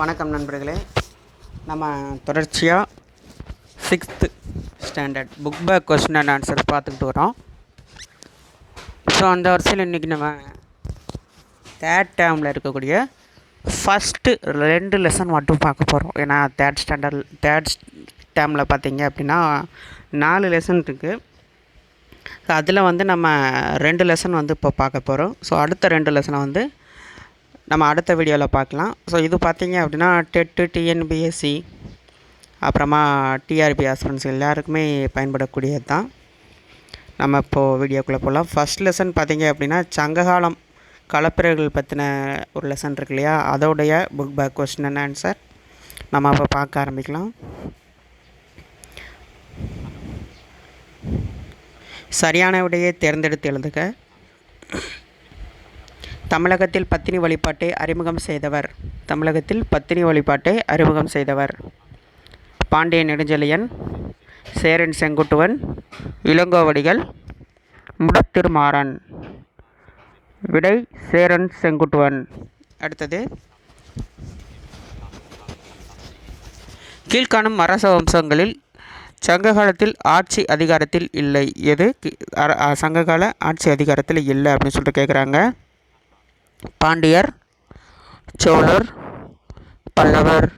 வணக்கம் நண்பர்களே. நம்ம தொடர்ச்சியாக sixth standard book back question and answers பார்த்துக்கிட்டு வரோம். ஸோ அந்த வரிசையில் இன்றைக்கி நம்ம தேர்ட் டேர்மில் இருக்கக்கூடிய ஃபஸ்ட்டு ரெண்டு லெசன் மட்டும் பார்க்க போகிறோம் ஏன்னா தேர்ட் ஸ்டாண்டர்ட் தேர்ட் டேர்மில் பார்த்தீங்க அப்படின்னா நாலு லெசன் இருக்குது அதில் வந்து நம்ம ரெண்டு லெசன் வந்து இப்போ பார்க்க போகிறோம் ஸோ அடுத்த ரெண்டு லெசனை வந்து நம்ம அடுத்த வீடியோவில் பார்க்கலாம். ஸோ இது பார்த்திங்க அப்படின்னா டெட்டு டிஎன்பிஎஸ்சி அப்புறமா டிஆர்பி ஆஸ்பிரன்ஸ் எல்லாருக்குமே பயன்படக்கூடியது தான். நம்ம இப்போது வீடியோக்குள்ளே போகலாம் ஃபஸ்ட் லெசன் பார்த்தீங்க அப்படின்னா சங்ககாலம் கலப்பிரர்கள் பற்றின ஒரு லெசன் இருக்கு இல்லையா? அதோடைய book back question and answer நம்ம அப்போ பார்க்க ஆரம்பிக்கலாம். சரியான விடையை தேர்ந்தெடுத்து எழுதுக. தமிழகத்தில் பத்தினி வழிபாட்டை அறிமுகம் செய்தவர். தமிழகத்தில் பத்தினி வழிபாட்டை அறிமுகம் செய்தவர். பாண்டிய நெடுஞ்செழியன் சேரன் செங்குட்டுவன் இளங்கோவடிகள் முடத்திருமாறன். விடை சேரன் செங்குட்டுவன். அடுத்தது. கீழ்காணும் அரச வம்சங்களில் சங்ககாலத்தில் ஆட்சி அதிகாரத்தில் இல்லை. எது? கி- அ, சங்ககால ஆட்சி அதிகாரத்தில் இல்லை அப்படின்னு சொல்லிட்டு கேட்குறாங்க பாண்டியர் சோழர் பல்லவர்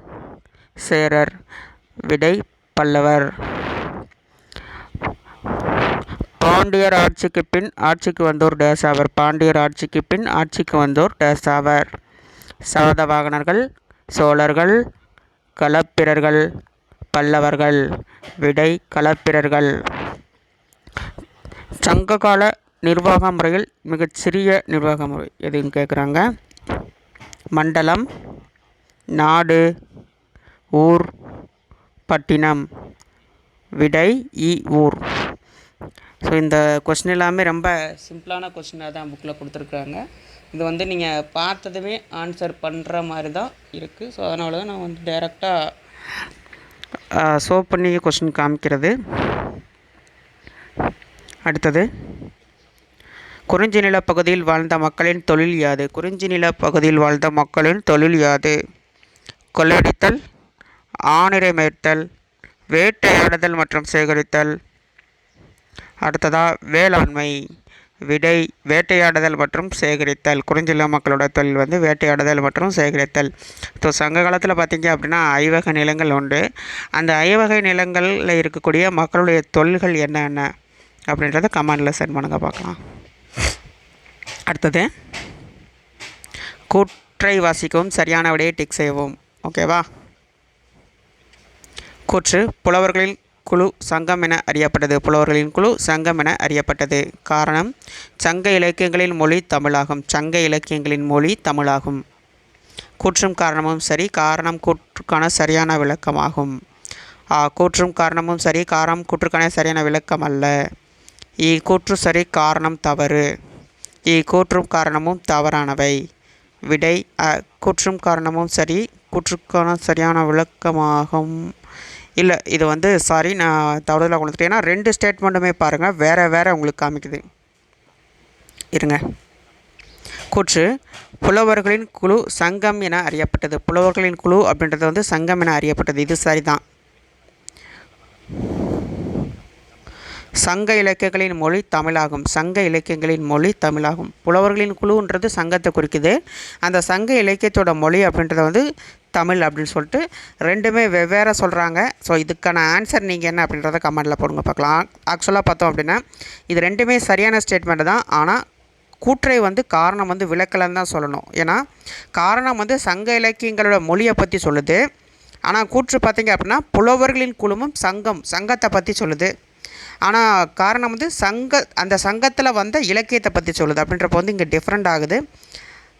சேரர் விடை பல்லவர். பாண்டியர் ஆட்சிக்கு பின் ஆட்சிக்கு வந்தோர் டேஸ் ஆவர் பாண்டியர் ஆட்சிக்கு பின் ஆட்சிக்கு வந்தோர் டேஸ் ஆவர் சாதவாகனர்கள் சோழர்கள் களப்பிரர்கள் பல்லவர்கள். விடை களப்பிரர்கள். சங்ககால நிர்வாக முறையில் மிகச்சிறிய நிர்வாக முறை எதுன்னு கேட்குறாங்க? மண்டலம் நாடு ஊர் பட்டினம் விடை இ ஊர். ஸோ இந்த கொஸ்டின் எல்லாமே ரொம்ப சிம்பிளான கொஸ்டினாக தான் புக்கில் கொடுத்துருக்குறாங்க. இது வந்து நீங்கள் பார்த்ததுமே ஆன்சர் பண்ணுற மாதிரி தான் இருக்குது ஸோ அதனால தான் நான் வந்து டைரெக்டாக ஷோ பண்ணி கொஸ்டின் காமிக்கிறது. அடுத்தது குறிஞ்சி நிலப்பகுதியில் வாழ்ந்த மக்களின் தொழில் யாது? குறிஞ்சி நிலப்பகுதியில் வாழ்ந்த மக்களின் தொழில் யாது? கொள்ளையடித்தல் ஆணிரை மேய்த்தல் வேட்டையாடுதல் மற்றும் சேகரித்தல். அடுத்ததாக வேளாண்மை விடை வேட்டையாடுதல் மற்றும் சேகரித்தல். குறிஞ்சில மக்களோட தொழில் வந்து வேட்டையாடுதல் மற்றும் சேகரித்தல். ஸோ சங்க காலத்தில் பார்த்திங்க அப்படின்னா ஐவகை நிலங்கள் உண்டு. அந்த ஐவகை நிலங்களில் இருக்கக்கூடிய மக்களுடைய தொழில்கள் என்னென்ன? அப்படின்றத கமெண்டில் சென்ட் பண்ணுங்க பார்க்கலாம். அடுத்தது. கூற்றை வாசிக்கவும் சரியான விடையை டிக் செய்யவும். ஓகேவா கூற்று புலவர்களின் குழு சங்கம் என அறியப்பட்டது. புலவர்களின் குழு சங்கம் என அறியப்பட்டது. காரணம் சங்க இலக்கியங்களின் மொழி தமிழாகும். சங்க இலக்கியங்களின் மொழி தமிழாகும். கூற்றும் காரணமும் சரி காரணம் கூற்றுக்கான சரியான விளக்கமாகும். ஆ கூற்றும் காரணமும் சரி காரணம் கூற்றுக்கான சரியான விளக்கம் அல்ல. இ கூற்று சரி காரணம் தவறு. இக்கூற்றும் கூற்றும் காரணமும் தவறானவை. விடை கூற்றும் காரணமும் சரி கூற்றுக்கான சரியான விளக்கமாகும். இல்லை இது வந்து சாரி நான் தவறுதலாக கொடுத்துட்டேன் ஏன்னா ரெண்டு ஸ்டேட்மெண்ட்டுமே பாருங்கள் வேறு வேறு உங்களுக்கு காமிக்குது. இருங்க. கூற்று புலவர்களின் குழு சங்கம் என அறியப்பட்டது. புலவர்களின் குழு அப்படின்றது வந்து சங்கம் என அறியப்பட்டது. இது சரிதான். சங்க இலக்கியங்களின் மொழி தமிழாகும். சங்க இலக்கியங்களின் மொழி தமிழாகும். புலவர்களின் குழுன்றது சங்கத்தை குறிக்குது. அந்த சங்க இலக்கியத்தோட மொழி அப்படின்றத வந்து தமிழ் அப்படின்னு சொல்லிட்டு ரெண்டுமே வெவ்வேறு சொல்கிறாங்க ஸோ இதுக்கான ஆன்சர் நீங்கள் என்ன அப்படின்றத கமெண்டில் போடுங்க பார்க்கலாம். ஆக்சுவலாக பார்த்தோம் அப்படின்னா இது ரெண்டுமே சரியான ஸ்டேட்மெண்ட் தான். ஆனால் கூற்றை வந்து காரணம் வந்து விளக்கலன்னு தான் சொல்லணும். ஏன்னா காரணம் வந்து சங்க இலக்கியங்களோட மொழியை பற்றி சொல்லுது. ஆனால் கூற்று பார்த்தீங்க அப்படின்னா புலவர்களின் குழுமம் சங்கம் சங்கத்தை பற்றி சொல்லுது. ஆனால் காரணம் வந்து சங்க அந்த சங்கத்தில் வந்த இலக்கியத்தை பற்றி சொல்லுது. அப்படின்றப்ப வந்து இங்கே டிஃப்ரெண்ட் ஆகுது.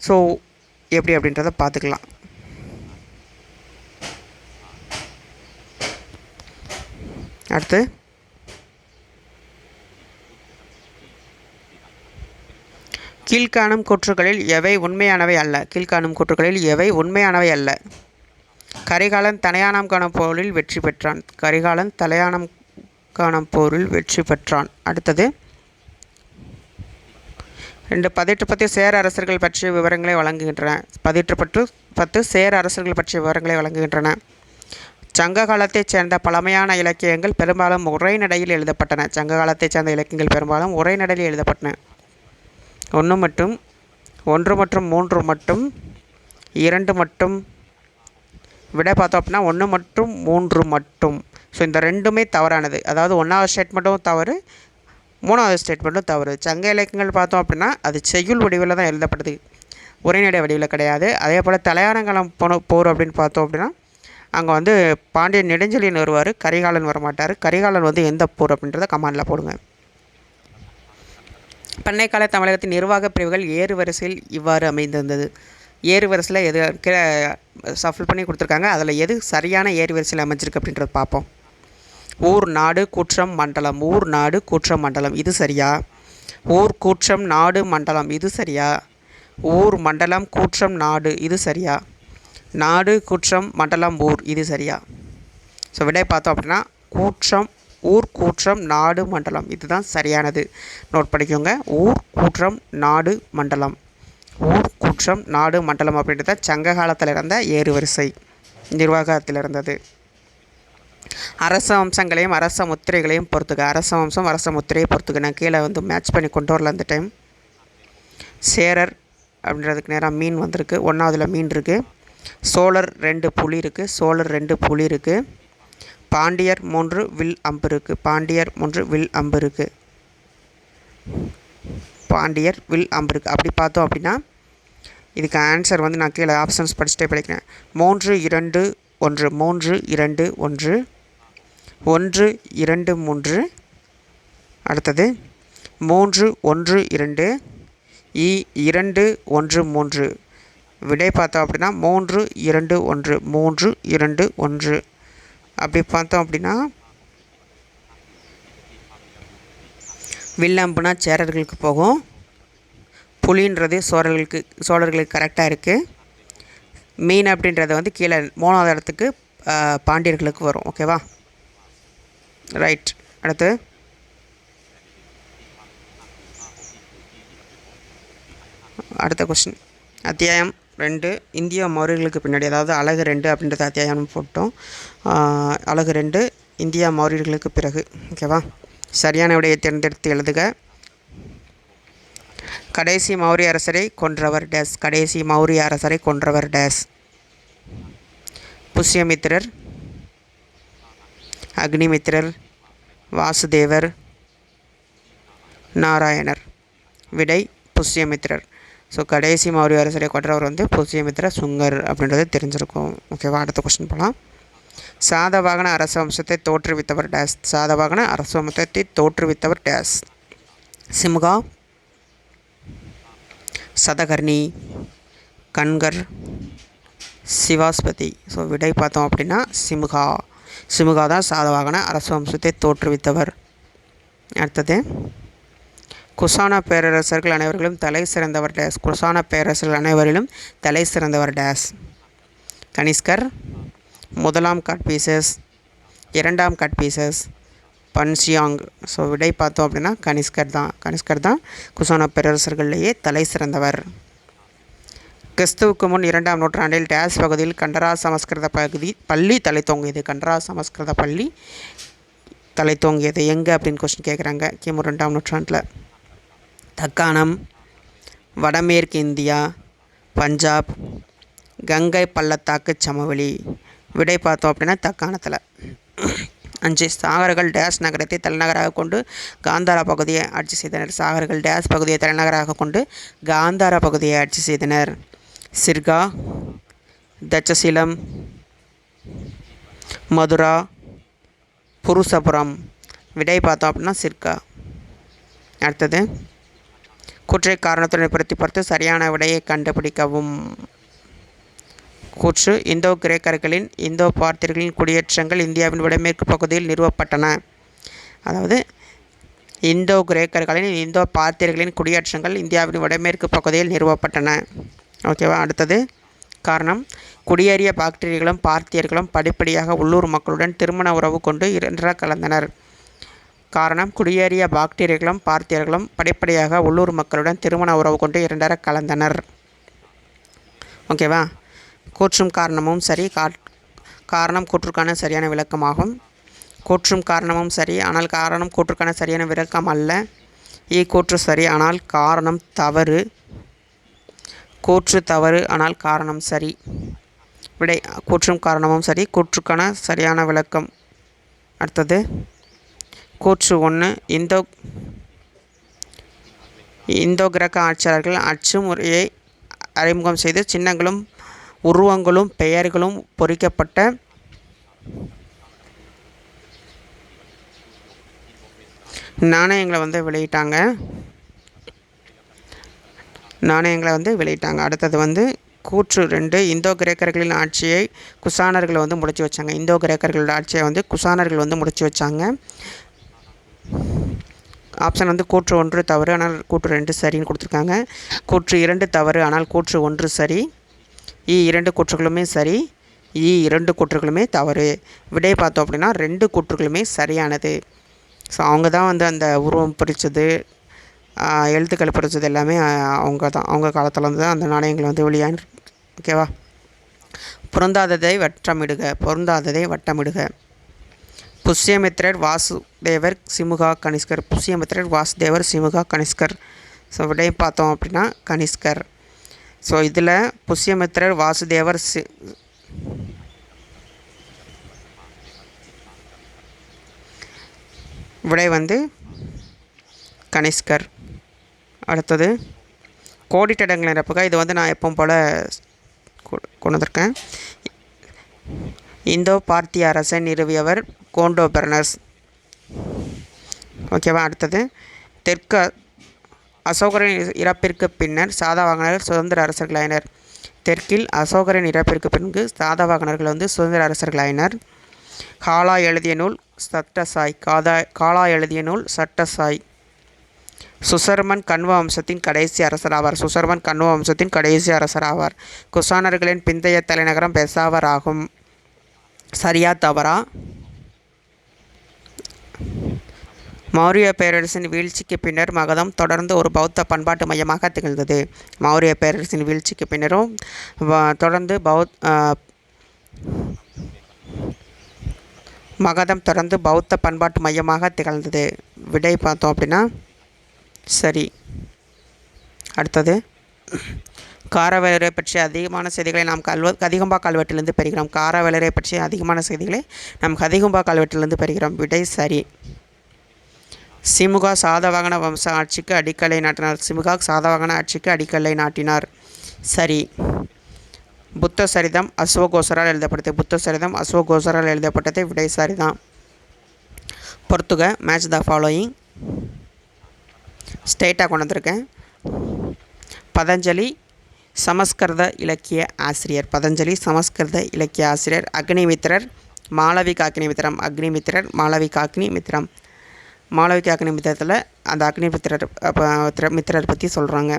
ஸோ எப்படி அப்படின்றத பார்த்துக்கலாம். அடுத்து. கீழ்காணும் கூற்றுகளில் எவை உண்மையானவை அல்ல? கீழ்காணும் கூற்றுகளில் எவை உண்மையானவை அல்ல? கரிகாலன் தலையானம் காணும் போரில் வெற்றி பெற்றான். கரிகாலன் தலையானம் காணும் போரில் வெற்றி பெற்றான். அடுத்தது ரெண்டு பதிற்று பத்து சேர அரசர்கள் பற்றிய விவரங்களை வழங்குகின்றன. பதிற்று பத்து பத்து சேர அரசர்கள் பற்றிய விவரங்களை வழங்குகின்றன. சங்க காலத்தைச் சேர்ந்த பழமையான இலக்கியங்கள் பெரும்பாலும் உரைநடையில் எழுதப்பட்டன. சங்க காலத்தைச் சேர்ந்த இலக்கியங்கள் பெரும்பாலும் உரைநடையில் எழுதப்பட்டன. ஒன்று மட்டும் ஒன்று மற்றும் மூன்று மட்டும் இரண்டு மட்டும். விட பார்த்தோம் அப்படின்னா ஒன்று மற்றும் மூன்று மட்டும். ஸோ இந்த ரெண்டுமே தவறானது. அதாவது ஒன்றாவது ஸ்டேட்மெண்ட்டும் தவறு மூணாவது ஸ்டேட்மெண்ட்டும் தவறு. சங்க இலக்கியங்கள் பார்த்தோம் அப்படின்னா அது செய்யுள் வடிவில் தான் எழுதப்படுது. உரைநடை வடிவில் கிடையாது. அதே போல் தலையாரங்கலம் போன போர் அப்படின்னு பார்த்தோம் அப்படின்னா அங்கே வந்து பாண்டியன் நெடுஞ்செழியன் வருவார். கரிகாலன் வரமாட்டார். கரிகாலன் வந்து எந்த போர் அப்படின்றத கமாண்டில் போடுங்க. பண்ணைக்கால தமிழகத்தின் நிர்வாக பிரிவுகள் ஏறு வரிசையில் இவ்வாறு அமைந்திருந்தது. ஏறு வரிசையில் எது கீழே சஃபில் பண்ணி கொடுத்துருக்காங்க. அதில் எது சரியான ஏறு வரிசையில் அமைஞ்சிருக்கு அப்படின்றத பார்ப்போம். ஊர் நாடு கூற்றம் மண்டலம். ஊர் நாடு கூற்றம் மண்டலம். இது சரியா? ஊர் கூற்றம் நாடு மண்டலம். இது சரியா? ஊர் மண்டலம் கூற்றம் நாடு. இது சரியா? நாடு குற்றம் மண்டலம் ஊர். இது சரியா? ஸோ விடை பார்த்தோம் அப்படின்னா கூற்றம் ஊர் கூற்றம் நாடு மண்டலம். இதுதான் சரியானது. நோட் பண்ணிக்கோங்க. ஊர் கூற்றம் நாடு மண்டலம். ஊர் கூற்றம் நாடு மண்டலம் அப்படின்றத சங்க காலத்தில் இருந்த ஏறு வரிசை. நிர்வாகத்தில் இருந்தது அரச வம்சங்களையும் அரச முத்திரைகளையும் பொறுத்துக்க அரச வம்சம் அரச முத்திரையை பொறுத்துக்க நான் கீழே வந்து மேட்ச் பண்ணி கொண்டு வரல அந்த டைம் சேரர் அப்படின்றதுக்கு நேராக மீன் வந்திருக்கு. ஒன்றாவதுல மீன் இருக்குது சோழர் ரெண்டு புலி இருக்குது சோழர் ரெண்டு புலி இருக்குது பாண்டியர் மூன்று வில் அம்பு இருக்குது பாண்டியர் மூன்று வில் அம்பு இருக்குது பாண்டியர் வில் அம்பு இருக்குது அப்படி பார்த்தோம் அப்படின்னா இதுக்கு ஆன்சர் வந்து நான் கீழே ஆப்ஷன்ஸ் படிச்சுட்டே படிக்கிறேன் மூன்று இரண்டு ஒன்று. மூன்று இரண்டு ஒன்று. ஒன்று இரண்டு மூன்று. அடுத்தது மூன்று ஒன்று இரண்டு. இ இரண்டு ஒன்று மூன்று. விடை பார்த்தோம் அப்படின்னா மூன்று இரண்டு ஒன்று மூன்று இரண்டு ஒன்று. அப்படி பார்த்தோம் அப்படின்னா வில்லம்புனா சேரர்களுக்கு போகும். புலின்றது சோழர்களுக்கு சோழர்களுக்கு கரெக்டாக இருக்குது மீன் அப்படின்றத வந்து கீழே மூணாவது இடத்துக்கு பாண்டியர்களுக்கு வரும் ஓகேவா ரைட் அடுத்து. அடுத்த கொஸ்டின் அத்தியாயம் ரெண்டு. இந்திய மௌரியர்களுக்கு பின்னாடி அதாவது அழகு ரெண்டு அப்படின்றது அத்தியாயம் போட்டோம். அழகு ரெண்டு இந்தியா மௌரியர்களுக்கு பிறகு. ஓகேவா சரியான விடையை தேர்ந்தெடுத்து எழுதுக. கடைசி மௌரிய அரசரை கொன்றவர் டேஸ். கடைசி மௌரிய அரசரை கொன்றவர் டேஸ். புஷ்யமித்திரர் அக்னிமித்திரர் வாசுதேவர் நாராயணர். விடை புஷ்யமித்திரர். ஸோ கடைசி மௌரிய அரசரை கொற்றவர் வந்து புஷ்யமித்திர சுங்கர் அப்படின்றது தெரிஞ்சிருக்கும். ஓகேவா அடுத்த கொஸ்டின் போகலாம் சாதவாகன அரச வம்சத்தை தோற்றுவித்தவர் டேஸ். சாதவாகன அரச வம்சத்தை தோற்றுவித்தவர் டேஸ். சிம்கா சதகர்ணி கண்கர் சிவாஸ்பதி. ஸோ விடை பார்த்தோம் அப்படின்னா சிமுகா. சிமுகா தான் சாதவாகன அரச வம்சத்தை தோற்றுவித்தவர். அடுத்தது குசானா பேரரசர்கள் அனைவர்களும் தலை சிறந்தவர் டேஸ். குசான பேரரசர்கள் அனைவரிலும் தலை சிறந்தவர் டேஸ். கனிஷ்கர் முதலாம் கட்பீசஸ் இரண்டாம் கட்பீசஸ் பன்சியாங். ஸோ விடை பார்த்தோம் அப்படின்னா கனிஷ்கர் தான். கனிஷ்கர் தான் குசானா பேரரசர்கள்லேயே தலை சிறந்தவர். கிறிஸ்துவுக்கு முன் இரண்டாம் நூற்றாண்டில் டேஸ் பகுதியில் கண்டரா சமஸ்கிருத பகுதி பள்ளி தலை தோங்கியது. கண்டரா சமஸ்கிருத பள்ளி தலை தோங்கியது. எங்கே அப்படின்னு கொஸ்டின் கேட்குறாங்க கிமு ரெண்டாம் நூற்றாண்டில். தக்காணம் வடமேற்கு இந்தியா பஞ்சாப் கங்கை பள்ளத்தாக்கு சமவெளி. விடை பார்த்தோம் அப்படின்னா தக்காணத்தில். அஞ்சு சாகர்கள் டேஸ் நகரத்தை தலைநகராக கொண்டு காந்தாரா பகுதியை ஆட்சி செய்தனர். சாகர்கள் டேஸ் பகுதியை தலைநகராக கொண்டு காந்தாரா பகுதியை ஆட்சி செய்தனர். சிர்கா தட்சசீலம் மதுரா புருஷபுரம். விடை பார்த்தோம் அப்படின்னா சிர்கா. அடுத்தது கூற்றை காரணத்துடன் பொருத்தி பார்த்து சரியான விடையை கண்டுபிடிக்கவும். கூற்று இந்தோ கிரேக்கர்களின் இந்தோ பார்த்தியர்களின் குடியேற்றங்கள் இந்தியாவின் வடமேற்கு பகுதியில் நிறுவப்பட்டன. அதாவது இந்தோ கிரேக்கர்களின் இந்தோ பார்த்தியர்களின் குடியேற்றங்கள் இந்தியாவின் வடமேற்கு பகுதியில் நிறுவப்பட்டன. ஓகேவா அடுத்தது. காரணம் குடியேறிய பாக்டீரியர்களும் பார்த்தியர்களும் படிப்படியாக உள்ளூர் மக்களுடன் திருமண உறவு கொண்டு இரண்டர கலந்தனர் காரணம் குடியேறிய பாக்டீரியர்களும் பார்த்தியர்களும் படிப்படியாக உள்ளூர் மக்களுடன் திருமண உறவு கொண்டு இரண்டர கலந்தனர் ஓகேவா கூற்றும் காரணமும் சரி காரணம் கூற்றுக்கான சரியான விளக்கமாகும். கூற்றும் காரணமும் சரி ஆனால் காரணம் கூற்றுக்கான சரியான விளக்கம் அல்ல. இக்கூற்று சரி ஆனால் காரணம் தவறு. கூற்று தவறு ஆனால் காரணம் சரி. விடை கூற்றும் காரணமும் சரி. கூற்றுக்கான சரியான விளக்கம். அடுத்தது கூற்று ஒன்று இந்தோ இந்தோ கிரக ஆட்சியாளர்கள் அச்சு முறையை அறிமுகம் செய்து சின்னங்களும் உருவங்களும் பெயர்களும் பொறிக்கப்பட்ட நாணயங்களை வந்து வெளியிட்டாங்க. நாணயங்களை வந்து வெளியிட்டாங்க. அடுத்தது வந்து கூற்று ரெண்டு இந்தோ கிரேக்கர்களின் ஆட்சியை குசானர்கள் வந்து முடிச்சு வச்சாங்க. இந்தோ கிரேக்கர்களோட ஆட்சியை வந்து குசானர்கள் வந்து முடிச்சு வச்சாங்க. ஆப்ஷன் வந்து கூற்று ஒன்று தவறு ஆனால் கூற்று ரெண்டு சரின்னு கொடுத்துருக்காங்க. கூற்று இரண்டு தவறு ஆனால் கூற்று ஒன்று சரி. இ இரண்டு கூற்றுகளுமே சரி இ இரண்டு கூற்றுகளுமே தவறு. விடை பார்த்தோம் அப்படின்னா ரெண்டு கூற்றுகளுமே சரியானது. ஸோ அவங்க தான் வந்து அந்த உருவம் பிரித்தது எழுத்துக்கள் படித்தது எல்லாமே அவங்க தான் அவங்க காலத்தில் வந்து தான் அந்த நாணயங்கள் வந்து வெளியான ஓகேவா? பொருந்தாததை வட்டமிடுக பொருந்தாததை வட்டமிடுக. புஷ்யமித்ரர் வாசுதேவர் சிமுகா கனிஷ்கர். புஷ்யமித்ரர் வாசுதேவர் சிமுகா கனிஷ்கர். ஸோ விடை பார்த்தோம் அப்படின்னா கனிஷ்கர். ஸோ இதில் புஷ்யமித்ரர் வாசுதேவர் சி விடை வந்து கனிஷ்கர். அடுத்தது கோடிட்டடங்கள் நிரப்புக இது வந்து நான் எப்பவும் போல் கொண்டு வந்திருக்கேன். இந்தோ பார்த்திய அரசை நிறுவியவர் கோண்டோ பெர்னர்ஸ். ஓகேவா அடுத்தது. தெற்கு அசோகரின் இறப்பிற்கு பின்னர் சாதவாகனர் சுதந்திர அரசர்களாயினர். தெற்கில் அசோகரின் இறப்பிற்கு பின்பு சாதவாகனர்கள் வந்து சுதந்திர அரசர்களாயினர். காலா எழுதிய நூல் சட்டசாய் காதா காலா எழுதிய நூல் சட்டசாய். சுசர்மன் கண்வ வம்சத்தின் கடைசி அரசர் ஆவார் சுசர்மன் கண்வ வம்சத்தின் கடைசி அரசர் ஆவார் குசானர்களின் பிந்தைய தலைநகரம் பெசாவர் ஆகும். சரியா தவறா? மௌரிய பேரரசின் வீழ்ச்சிக்கு பின்னர் மகதம் தொடர்ந்து ஒரு பௌத்த பண்பாட்டு மையமாக திகழ்ந்தது. மௌரிய பேரரசின் வீழ்ச்சிக்கு பின்னரும் தொடர்ந்து பௌத் மகதம் தொடர்ந்து பௌத்த பண்பாட்டு மையமாக திகழ்ந்தது. விடை பார்த்தோம் அப்படின்னா சரி. அடுத்தது. காரவேலரை பற்றிய அதிகமான செய்திகளை நாம் கல்வ கதிகம்பா கல்வெட்டிலிருந்து பெறுகிறோம். காரவேலரை பற்றிய அதிகமான செய்திகளை நாம் கதிகம்பா கல்வெட்டிலிருந்து பெறுகிறோம். விடை சரி. சிமுகா சாதவாகன வம்ச ஆட்சிக்கு அடிக்கலை நாட்டினார். சிமுகா சாதவாகன ஆட்சிக்கு அடிக்கல்லை நாட்டினார். சரி. புத்த சரிதம் அஸ்வகோசரால் எழுதப்பட்டது. புத்த சரிதம் அஸ்வகோசரால் எழுதப்பட்டது. விடை சரிதான். பொறுத்துக. மேட்ச் த ஃபாலோயிங் ஸ்டேட்டாக கொண்டு வந்திருக்கேன் பதஞ்சலி சமஸ்கிருத இலக்கிய ஆசிரியர். பதஞ்சலி சமஸ்கிருத இலக்கிய ஆசிரியர். அக்னிமித்திரர் மாளவிக அக்னிமித்திரம் அக்னிமித்திரர் மாளவிக அக்னிமித்திரம் மாளவிக அக்னிமித்திரத்தில் அந்த அக்னிமித்திரர் மித்திரர் பற்றி சொல்கிறாங்க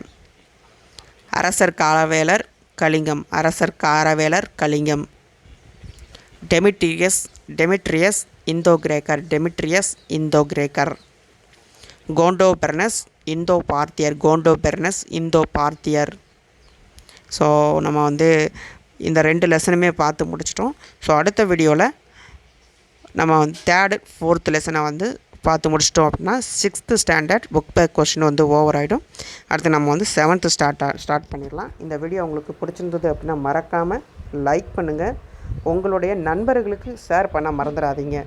அரசர் காலவேலர் கலிங்கம். அரசர் காரவேலர் கலிங்கம். டெமிட்ரியஸ் டெமிட்ரியஸ் இந்தோ கிரேக்கர் டெமிட்ரியஸ் இந்தோ கிரேக்கர் கோண்டோபெர்னஸ் இந்தோ பார்த்தியர் கோண்டோ பெர்னஸ் இந்தோ பார்த்தியர் ஸோ நம்ம வந்து இந்த ரெண்டு லெசனுமே பார்த்து முடிச்சிட்டோம். ஸோ அடுத்த வீடியோவில் நம்ம வந்து தேர்டு ஃபோர்த் லெசனை வந்து பார்த்து முடிச்சிட்டோம் அப்படின்னா sixth standard book back question வந்து ஓவர் ஆகிடும் அடுத்து நம்ம வந்து செவன்த்து ஸ்டார்ட் ஸ்டார்ட் பண்ணிடலாம். இந்த வீடியோ உங்களுக்கு பிடிச்சிருந்தது அப்படின்னா மறக்காமல் லைக் பண்ணுங்கள் உங்களுடைய நண்பர்களுக்கு ஷேர் பண்ண மறந்துடாதீங்க.